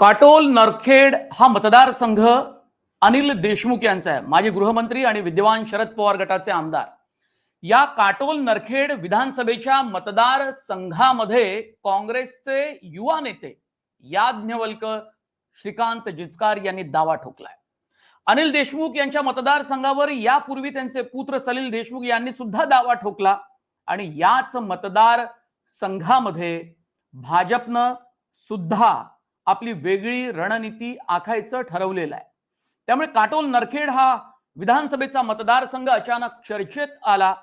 काटोल नरखेड हा मतदारसंघ अनिल देशमुख यांचा आहे. माजी गृहमंत्री आणि विद्यमान शरद पवार गटाचे आमदार. या काटोल नरखेड विधानसभेच्या मतदार संघामध्ये काँग्रेसचे युवा नेते याज्ञवल्क श्रीकांत जिचकार यांनी दावा ठोकलाय. अनिल देशमुख यांच्या मतदारसंघावर यापूर्वी त्यांचे पुत्र सलील देशमुख यांनी सुद्धा दावा ठोकला आणि याच मतदार संघामध्ये भाजपनं सुद्धा आपली वेगळी रणनीती आखायचं ठरवलेलं आहे. त्यामुळे काटोल नरखेड हा विधानसभेचा मतदारसंघ अचानक चर्चेत आला.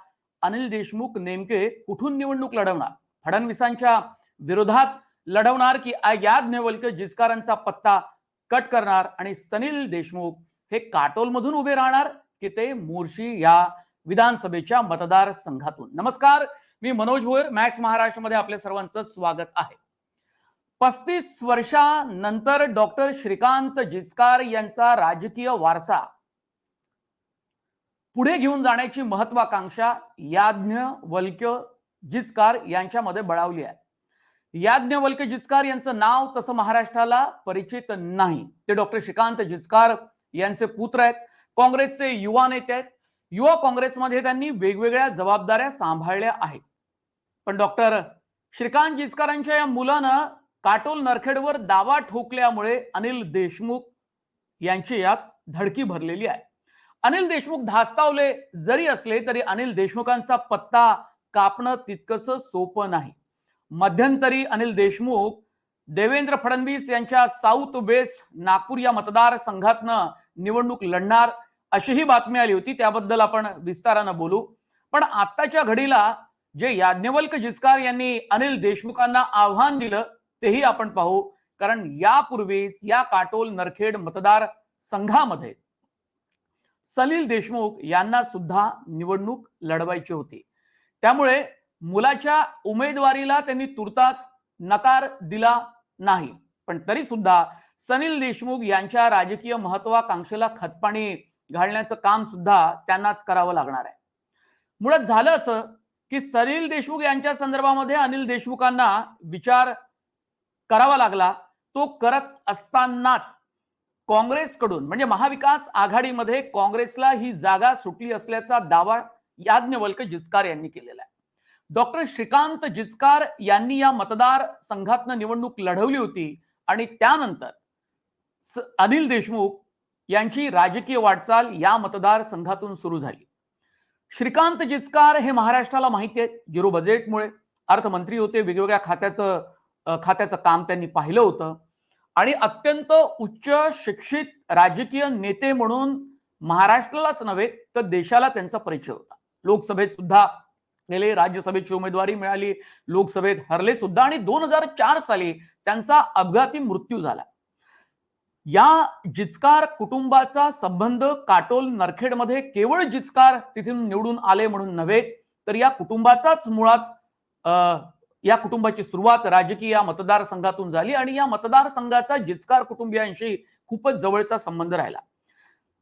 अनिल देशमुख नेमके कुठून निवडणूक लढवणार? फडणवीसांच्या विरोधात लढवणार की याज्ञवल्क जिचकारांचा पत्ता कट करणार आणि सनील देशमुख हे काटोलमधून उभे राहणार की ते मोर्शी या विधानसभेच्या मतदारसंघातून? नमस्कार मी मनोज भोयर मॅक्स महाराष्ट्रमध्ये आपल्या सर्वांचं स्वागत आहे. पस्तीस वर्षानंतर डॉक्टर श्रीकांत जिचकार यांचा राजकीय वारसा. पुढे घेऊन जाण्याची महत्वाकांक्षा याज्ञ वल्क्य जिचकार यांच्यामध्ये बळावली आहे. याज्ञ वल्क्य जिचकार यांचं नाव तसं महाराष्ट्राला परिचित नाही. ते डॉक्टर श्रीकांत जिचकार यांचे पुत्र आहेत. काँग्रेसचे युवा नेते आहेत. युवा काँग्रेसमध्ये त्यांनी वेगवेगळ्या जबाबदाऱ्या सांभाळल्या आहेत. पण डॉक्टर श्रीकांत जिचकारांच्या या मुलानं काटोल नरखेडवर दावा ठोकल्यामुळे अनिल देशमुख यांची यात धडकी भरलेली आहे. अनिल देशमुख धास्तावले जरी असले तरी अनिल देशमुखांचा पत्ता कापणं तितकस सोपं नाही. मध्यंतरी अनिल देशमुख देवेंद्र फडणवीस यांच्या साऊथ वेस्ट नागपूर या मतदारसंघातनं निवडणूक लढणार अशीही बातमी आली होती. त्याबद्दल आपण विस्तारानं बोलू. पण आत्ताच्या घडीला जे याज्ञवल्क जिचकार यांनी अनिल देशमुखांना आव्हान दिलं तेही आपण पाहू. कारण यापूर्वीच या काटोल नरखेड मतदार संघामध्ये सलील देशमुख यांना सुद्धा निवडणूक लढवायची होती. त्यामुळे मुलाच्या उमेदवारीला त्यांनी तुर्तास नकार दिला नाही. पण तरी सुद्धा सनील देशमुख यांच्या राजकीय महत्वाकांक्षेला खतपाणी घालण्याचं काम सुद्धा त्यांनाच करावं लागणार आहे. मुळात झालं असं की सलील देशमुख यांच्या संदर्भामध्ये अनिल देशमुखांना विचार करावा लागला तो करत असतानाच काँग्रेसकडून म्हणजे महाविकास आघाडीमध्ये काँग्रेसला ही जागा सुटली असल्याचा दावा याज्ञवल्क जिचकार यांनी केलेला आहे. डॉक्टर श्रीकांत जिचकार यांनी या मतदार संघातनं निवडणूक लढवली होती आणि त्यानंतर अनिल देशमुख यांची राजकीय वाटचाल या मतदार संघातून सुरू झाली. श्रीकांत जिचकार हे महाराष्ट्राला माहिती आहे झिरो बजेटमुळे अर्थमंत्री होते वेगवेगळ्या खात्याचं खात्याचं काम त्यांनी पाहिलं होतं. आणि अत्यंत उच्च शिक्षित राजकीय नेते म्हणून महाराष्ट्रालाच नव्हे तर देशाला त्यांचा परिचय होता. लोकसभेत सुद्धा गेले राज्यसभेची उमेदवारी मिळाली लोकसभेत हरले सुद्धा आणि दोन हजार चार साली त्यांचा अपघाती मृत्यू झाला. या जिचकार कुटुंबाचा संबंध काटोल नरखेडमध्ये केवळ जिचकार तिथून निवडून आले म्हणून नव्हे तर या कुटुंबाचाच मुळात या कुटुंबाची सुरुवात राजकीय या मतदारसंघातून झाली आणि या मतदारसंघाचा जिचकार कुटुंबियांशी खूपच जवळचा संबंध राहिला.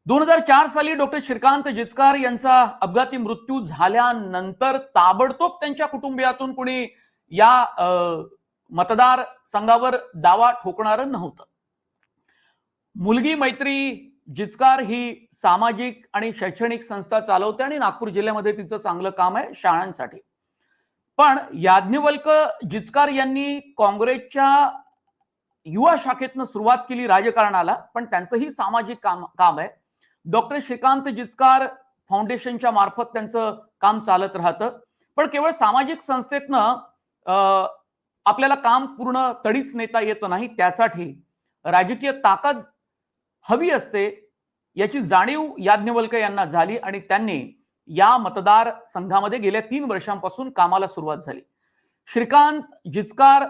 दोन हजार चार साली डॉक्टर श्रीकांत जिचकार यांचा अपघाती मृत्यू झाल्यानंतर ताबडतोब त्यांच्या कुटुंबियातून कुणी या मतदार संघावर दावा ठोकणार नव्हतं. मुलगी मैत्री जिचकार ही सामाजिक आणि शैक्षणिक संस्था चालवते आणि नागपूर जिल्ह्यामध्ये तिचं चांगलं काम आहे शाळांसाठी. पण याज्ञवल्क जिचकार यांनी काँग्रेसच्या युवा शाखेतनं सुरुवात केली राजकारणाला पण त्यांचंही सामाजिक काम काम आहे. डॉक्टर श्रीकांत जिचकार फाउंडेशनच्या मार्फत त्यांचं काम चालत राहतं. पण केवळ सामाजिक संस्थेतनं आपल्याला काम पूर्ण तडीच नेता येत नाही त्यासाठी राजकीय ताकद हवी असते याची जाणीव याज्ञवल्क यांना झाली आणि त्यांनी या मतदार संघामध्ये गेल्या तीन वर्षांपासून कामाला सुरुवात झाली. श्रीकांत जिचकार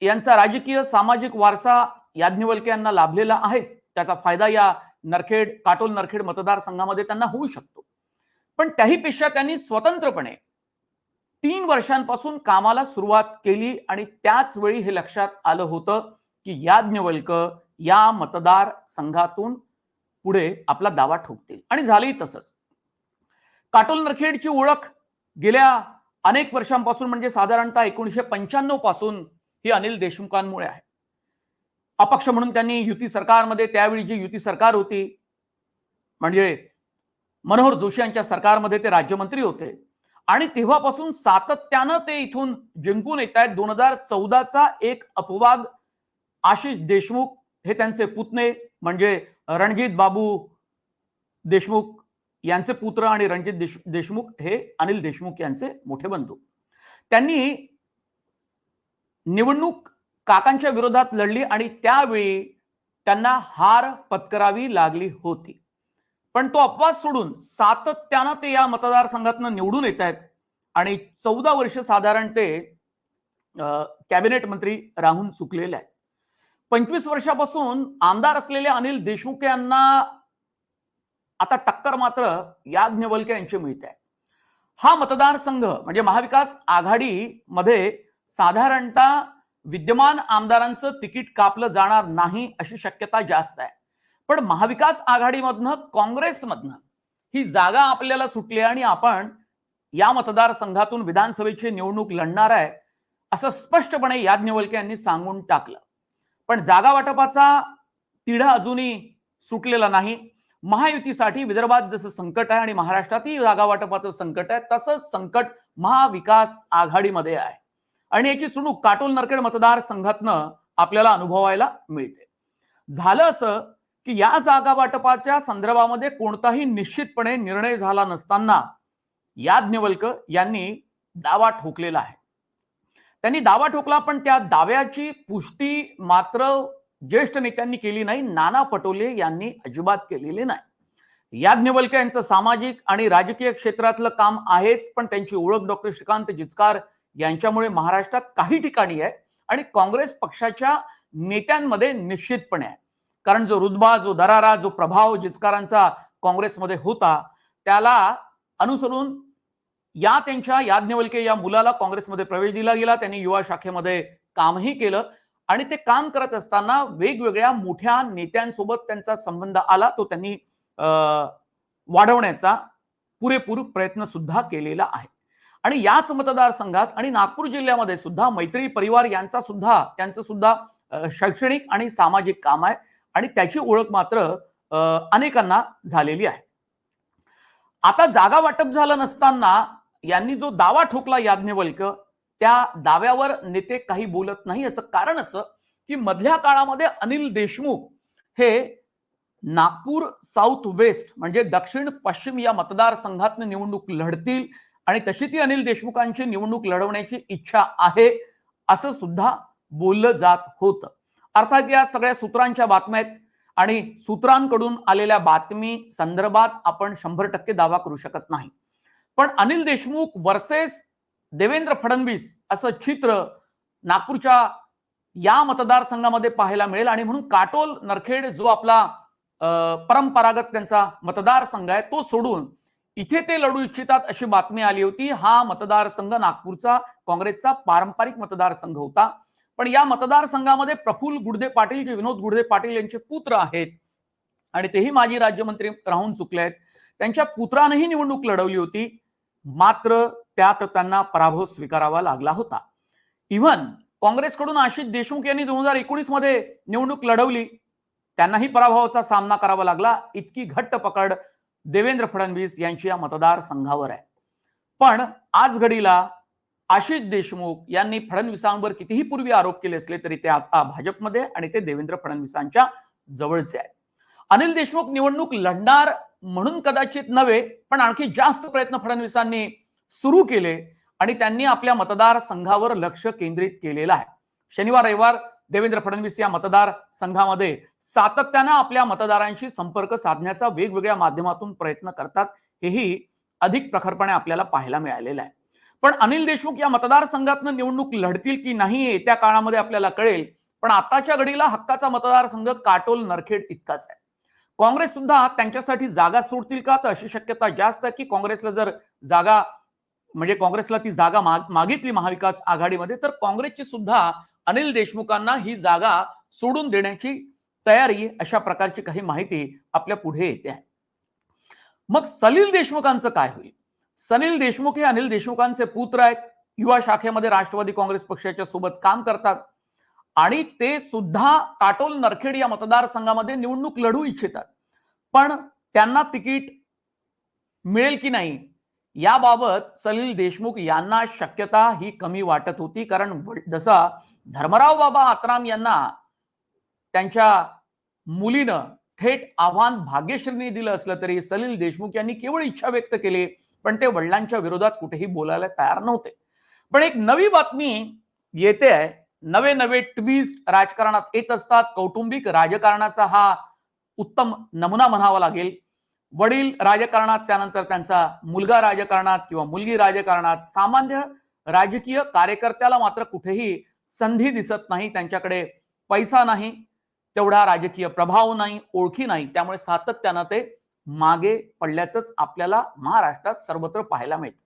यांचा राजकीय सामाजिक वारसा याज्ञवल्के यांना लाभलेला आहेच. त्याचा फायदा या नरखेड काटोल नरखेड मतदारसंघामध्ये त्यांना होऊ शकतो. पण त्याहीपेक्षा त्यांनी स्वतंत्रपणे तीन वर्षांपासून कामाला सुरुवात केली आणि त्याच वेळी हे लक्षात आलं होतं की याज्ञवल्क या मतदार संघातून पुढे आपला दावा ठोकतील. आणि झालंही तसंच. काटोल नरखेडची ओळख गेल्या अनेक वर्षांपासून म्हणजे साधारणतः एकोणीशे पंच्याण्णवपासून ही अनिल देशमुखांमुळे आहे. अपक्ष म्हणून त्यांनी युती सरकारमध्ये त्यावेळी जी युती सरकार होती म्हणजे मनोहर जोशी यांच्या सरकारमध्ये ते राज्यमंत्री होते. आणि तेव्हापासून सातत्यानं ते इथून जिंकून येत आहेत. दोन हजार चौदाचा एक अपवाद आशिष देशमुख हे त्यांचे पुतणे म्हणजे रणजित बाबू देशमुख यांचे पुत्र आणि रणजित देश देशमुख हे अनिल देशमुख यांचे मोठे बंधू. त्यांनी निवडणूक काकांच्या विरोधात लढली आणि त्यावेळी त्यांना हार पत्करावी लागली होती. पण तो अपवाद सोडून सातत्यानं ते या मतदारसंघातनं निवडून येत आहेत आणि चौदा वर्ष साधारण ते कॅबिनेट मंत्री राहून चुकलेले आहेत. पंचवीस वर्षापासून आमदार असलेले अनिल देशमुख यांना आता टक्कर मात्र याज्ञवल्के यांची मिळते. आहे हा मतदारसंघ म्हणजे महाविकास आघाडीमध्ये साधारणतः विद्यमान आमदारांचं तिकीट कापलं जाणार नाही अशी शक्यता जास्त आहे. पण महाविकास आघाडीमधनं काँग्रेसमधनं ही जागा आपल्याला सुटली आणि आपण या मतदारसंघातून विधानसभेची निवडणूक लढणार आहे असं स्पष्टपणे याज्ञवल्के यांनी सांगून टाकलं. पण जागा वाटपाचा तिढा अजूनही सुटलेला नाही. महायुतीसाठी विदर्भात जसं संकट आहे आणि महाराष्ट्रातही जागा वाटपाचं संकट आहे तसंच संकट महाविकास आघाडीमध्ये आहे. आणि याची चुणूक काटोल नरखेड मतदारसंघातनं आपल्याला अनुभवायला मिळते. झालं असं की या जागा वाटपाच्या संदर्भामध्ये कोणताही निश्चितपणे निर्णय झाला नसताना याज्ञवल्क यांनी दावा ठोकलेला आहे. त्यांनी दावा ठोकला पण त्या दाव्याची पुष्टी मात्र ज्येष्ठ नेत्यांनी केली नाही नाना पटोले यांनी अजिबात केलेली नाही. याज्ञवल्के यांचं सामाजिक आणि राजकीय क्षेत्रातलं काम आहेच पण त्यांची ओळख डॉक्टर श्रीकांत जिचकार यांच्यामुळे महाराष्ट्रात काही ठिकाणी आहे आणि काँग्रेस पक्षाच्या नेत्यांमध्ये निश्चितपणे आहे. कारण जो रुद्बा जो दरारा जो प्रभाव जिचकारांचा काँग्रेसमध्ये होता त्याला अनुसरून या त्यांच्या याज्ञवल्के या मुलाला काँग्रेसमध्ये प्रवेश दिला गेला त्यांनी युवा शाखेमध्ये कामही केलं. आणि ते काम करत असताना वेगवेगळ्या मोठ्या नेत्यांसोबत त्यांचा संबंध आला तो त्यांनी अं, वाढवण्याचा पुरेपूर प्रयत्न सुद्धा केलेला आहे. आणि याच मतदारसंघात आणि नागपूर जिल्ह्यामध्ये सुद्धा मैत्री परिवार यांचा सुद्धा त्यांचं सुद्धा शैक्षणिक आणि सामाजिक काम आहे आणि त्याची ओळख मात्र अनेकांना झालेली आहे. आता जागा वाटप झालं नसताना यांनी जो दावा ठोकला याज्ञवल्क त्या दाव्यावर नेते काही बोलत नाही. याचं कारण असं की मधल्या काळामध्ये अनिल देशमुख हे नागपूर साऊथ वेस्ट म्हणजे दक्षिण पश्चिम या मतदारसंघात निवडणूक लढतील आणि तशी ती अनिल देशमुखांची निवडणूक लढवण्याची इच्छा आहे असं सुद्धा बोललं जात होतं. अर्थात या सगळ्या सूत्रांच्या बातम्या आहेत आणि सूत्रांकडून आलेल्या बातमी संदर्भात आपण शंभर टक्के दावा करू शकत नाही. पण अनिल देशमुख वर्सेस देवेंद्र फडणवीस असं चित्र नागपूरच्या या मतदारसंघामध्ये पाहायला मिळेल. आणि म्हणून काटोल नरखेड जो आपला परंपरागत त्यांचा मतदारसंघ आहे तो सोडून इथे ते लढू इच्छितात अशी बातमी आली होती. हा मतदारसंघ नागपूरचा काँग्रेसचा पारंपरिक मतदारसंघ होता. पण या मतदारसंघामध्ये प्रफुल्ल गुडदे पाटील जे विनोद गुडदे पाटील यांचे पुत्र आहेत आणि तेही माजी राज्यमंत्री राहून चुकले आहेत त्यांच्या पुत्रानेही निवडणूक लढवली होती. मात्र त्यात त्यांना पराभव स्वीकारावा लागला होता. इव्हन काँग्रेसकडून आशिष देशमुख यांनी दोन हजार एकोणीसमध्ये निवडणूक लढवली. त्यांनाही पराभवाचा सामना करावा लागला. इतकी घट्ट पकड देवेंद्र फडणवीस यांची या मतदारसंघावर आहे. पण आज घडीला आशिष देशमुख यांनी फडणवीसांवर कितीही पूर्वी आरोप केले असले तरी ते आता भाजपमध्ये आणि ते देवेंद्र फडणवीसांच्या जवळचे आहे अनिल देशमुख निवडणूक लढणार म्हणून कदाचित नव्हे पण आणखी जास्त प्रयत्न फडणवीसांनी सुरू केले आणि त्यांनी आपल्या मतदारसंघावर लक्ष केंद्रित केलेलं आहे. शनिवार रविवार देवेंद्र फडणवीस या मतदार संघामध्ये सातत्यानं आपल्या मतदारांशी संपर्क साधण्याचा वेगवेगळ्या माध्यमातून प्रयत्न करतात हेही अधिक प्रखरपणे आपल्याला पाहायला मिळालेलं आहे. पण अनिल देशमुख या मतदारसंघातनं निवडणूक लढतील की नाही येत्या काळामध्ये आपल्याला कळेल पण आताच्या घडीला हक्काचा मतदारसंघ काटोल नरखेड इतकाच आहे. काँग्रेस सुद्धा त्यांच्यासाठी जागा सोडतील का तर अशी शक्यता जास्त आहे की काँग्रेसला जर जागा म्हणजे काँग्रेसला ती जागा माग मागितली महाविकास आघाडीमध्ये तर काँग्रेसची सुद्धा अनिल देशमुखांना ही जागा सोडून देण्याची तयारी अशा प्रकारची काही माहिती आपल्या पुढे येते आहे. मग सलील देशमुखांचं काय होईल? सनील देशमुख हे अनिल देशमुखांचे पुत्र आहेत. युवा शाखेमध्ये राष्ट्रवादी काँग्रेस पक्षाच्या सोबत काम करतात. आणि ते सुद्धा काटोल नरखेड या मतदारसंघामध्ये निवडणूक लढू इच्छितात. पण त्यांना तिकीट मिळेल की नाही? याबाबत सलील देशमुख यांना शक्यता ही कमी वाटत होती. कारण जसा धर्मराव बाबा आत्राम यांना त्यांच्या मुलीनं थेट आव्हान भाग्यश्रीने दिलं असलं तरी सलील देशमुख यांनी केवळ इच्छा व्यक्त केली पण ते वडिलांच्या विरोधात कुठेही बोलायला तयार नव्हते. पण एक नवी बातमी येते आहे. नवे नवे ट्विस्ट राजकारणात येत असतात. कौटुंबिक राजकारणाचा हा उत्तम नमुना म्हणावा लागेल. वडील राजकारणात त्यानंतर त्यांचा मुलगा राजकारणात किंवा मुलगी राजकारणात सामान्य राजकीय कार्यकर्त्याला मात्र कुठेही संधी दिसत नाही त्यांच्याकडे पैसा नाही तेवढा राजकीय प्रभाव नाही ओळखी नाही त्यामुळे सातत्यानं ते मागे पडल्याचंच आपल्याला महाराष्ट्रात सर्वत्र पाहायला मिळतं.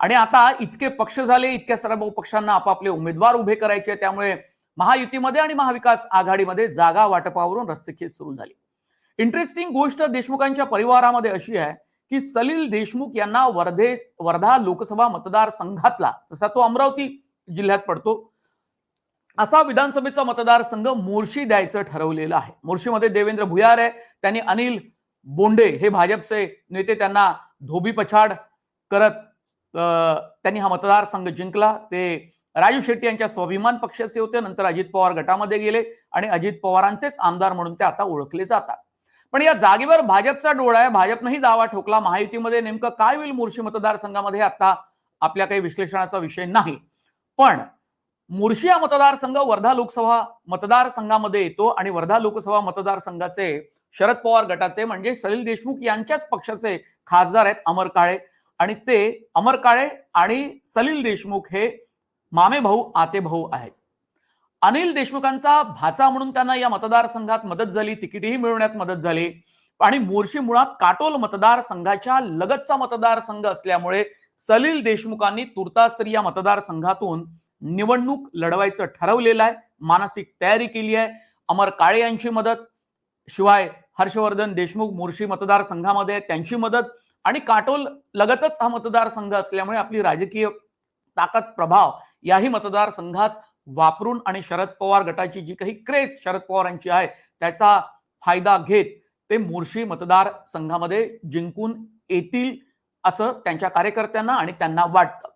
आणि आता इतके पक्ष झाले इतक्या सर्व पक्षांना आपापले उमेदवार उभे करायचे त्यामुळे महायुतीमध्ये आणि महाविकास आघाडीमध्ये जागा वाटपावरून रस्सीखेच सुरू झाली. इंटरेस्टिंग गोष्ट देशमुखांच्या परिवारामध्ये अशी आहे की सलील देशमुख यांना वर्धे वर्धा लोकसभा मतदारसंघातला जसा तो अमरावती जिल्ह्यात पडतो असा विधानसभेचा मतदारसंघ मोर्शी द्यायचं ठरवलेलं आहे. मोर्शीमध्ये देवेंद्र भुयार आहे त्यांनी अनिल बोंडे हे भाजपचे नेते त्यांना धोबी पछाड करत अं, त्यांनी हा मतदारसंघ जिंकला. ते राजू शेट्टी यांच्या स्वाभिमान पक्षाचे होते नंतर अजित पवार गटामध्ये गेले आणि अजित पवारांचेच आमदार म्हणून ते आता ओळखले जातात. पण या जागेवर भाजपचा डोळा आहे भाजपनंही दावा ठोकला. महायुतीमध्ये नेमकं काय होईल मुर्शी मतदारसंघामध्ये? आता आपल्या काही विश्लेषणाचा विषय नाही. पण मुर्शी हा मतदारसंघ वर्धा लोकसभा मतदारसंघामध्ये येतो आणि वर्धा लोकसभा मतदारसंघाचे शरद पवार गटाचे म्हणजे सलील देशमुख यांच्याच पक्षाचे खासदार आहेत अमर काळे. आणि ते अमर काळे आणि सलील देशमुख हे मामे भाऊ आते भाऊ आहेत. अनिल देशमुखांचा भाचा म्हणून त्यांना या मतदारसंघात मदत झाली तिकीटही मिळवण्यात मदत झाली. आणि मोर्शी मुळात काटोल मतदारसंघाच्या लगतचा मतदारसंघ असल्यामुळे सलील देशमुखांनी तुर्तास तरी या मतदारसंघातून निवडणूक लढवायचं ठरवलेलं आहे. मानसिक तयारी केली आहे. अमर काळे यांची मदत शिवाय हर्षवर्धन देशमुख मोर्शी मतदारसंघामध्ये त्यांची मदत आणि काटोल लगतच हा मतदारसंघ असल्यामुळे आपली राजकीय ताकद प्रभाव याही मतदारसंघात वापरून आणि शरद पवार गटाची जी काही क्रेज शरद पवारांची आहे त्याचा फायदा घेत ते मोर्शी मतदार संघामध्ये जिंकून येतील असं त्यांच्या कार्यकर्त्यांना आणि त्यांना वाटतं.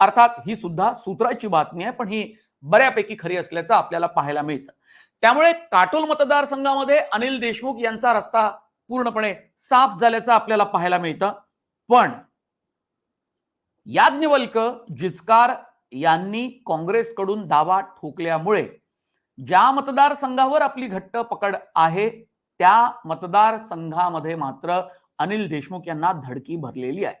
अर्थात ही सुद्धा सूत्राची बातमी आहे पण ही बऱ्यापैकी खरी असल्याचं आपल्याला पाहायला मिळतं. त्यामुळे काटोल मतदारसंघामध्ये अनिल देशमुख यांचा रस्ता पूर्णपणे साफ झाल्याचं आपल्याला पाहायला मिळतं. पण याज्ञवल्क जिचकार यांनी काँग्रेसकडून दावा ठोकल्यामुळे ज्या मतदारसंघावर आपली घट्ट पकड आहे त्या मतदारसंघामध्ये मात्र अनिल देशमुख यांना धडकी भरलेली आहे.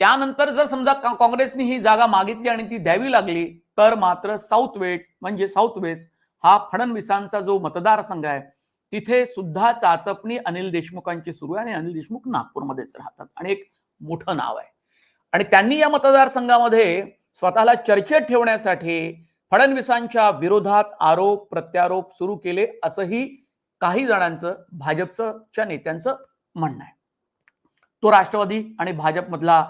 त्यानंतर जर समजा काँग्रेसने ही जागा मागितली आणि ती द्यावी लागली तर मात्र साऊथ वेट म्हणजे साऊथ वेस्ट हा फडणवीसांचा जो मतदारसंघ आहे तिथे सुद्धा चाचपणी अनिल देशमुखांची सुरू आहे आणि अनिल देशमुख नागपूरमध्येच राहतात. आणि एक मोठं नाव आहे. आणि त्यांनी या मतदारसंघामध्ये स्वतःला चर्चेत ठेवण्यासाठी फडणवीसांच्या विरोधात आरोप प्रत्यारोप सुरू केले असंही काही जणांचं भाजपच्या नेत्यांचं म्हणणं आहे. तो राष्ट्रवादी आणि भाजपमधला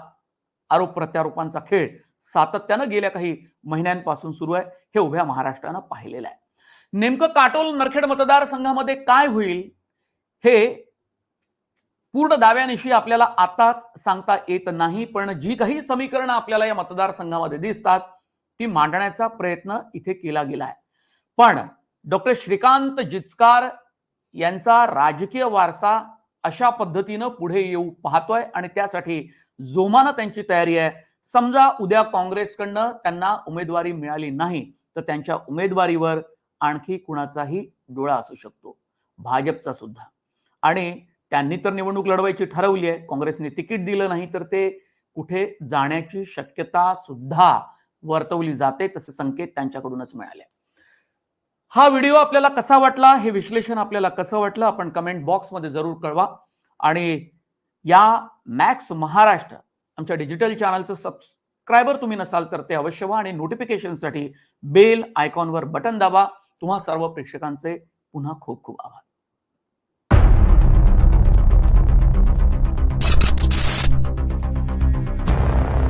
आरोप प्रत्यारोपांचा खेळ सातत्यानं गेल्या काही महिन्यांपासून सुरू आहे. हे उभ्या महाराष्ट्रानं पाहिलेलं आहे. नेमकं काटोल नरखेड मतदारसंघामध्ये काय होईल हे पूर्ण दाव्यानिशी आपल्याला आताच सांगता येत नाही पण जी काही समीकरणं आपल्याला या मतदारसंघामध्ये दिसतात ती मांडण्याचा प्रयत्न इथे केला गेला आहे. पण डॉक्टर श्रीकांत जिचकार यांचा राजकीय वारसा अशा पद्धतीनं पुढे येऊ पाहतोय आणि त्यासाठी जोमानं त्यांची तयारी आहे. समजा उद्या काँग्रेसकडनं त्यांना उमेदवारी मिळाली नाही तर त्यांच्या उमेदवारीवर आणखी कुणाचाही डोळा असू शकतो. भाजपचा सुद्धा. आणि त्यांनी तर निवडणूक लढवायची ठरवली आहे. काँग्रेसने तिकीट दिलं नाही तर ते कुठे जाण्याची शक्यता सुद्धा वर्तवली जाते तसे संकेत त्यांच्याकडूनच मिळाले. हा व्हिडिओ आपल्याला कसा वाटला हे विश्लेषण आपल्याला कसं वाटलं आपण कमेंट बॉक्समध्ये जरूर कळवा. आणि या मॅक्स महाराष्ट्र आमच्या डिजिटल चॅनलचं सबस्क्रायबर तुम्ही नसाल तर ते अवश्य व्हा आणि नोटिफिकेशनसाठी बेल आयकॉनवर बटन दाबा. तुम्हा सर्व प्रेक्षकांचे पुन्हा खूप खूप आभार.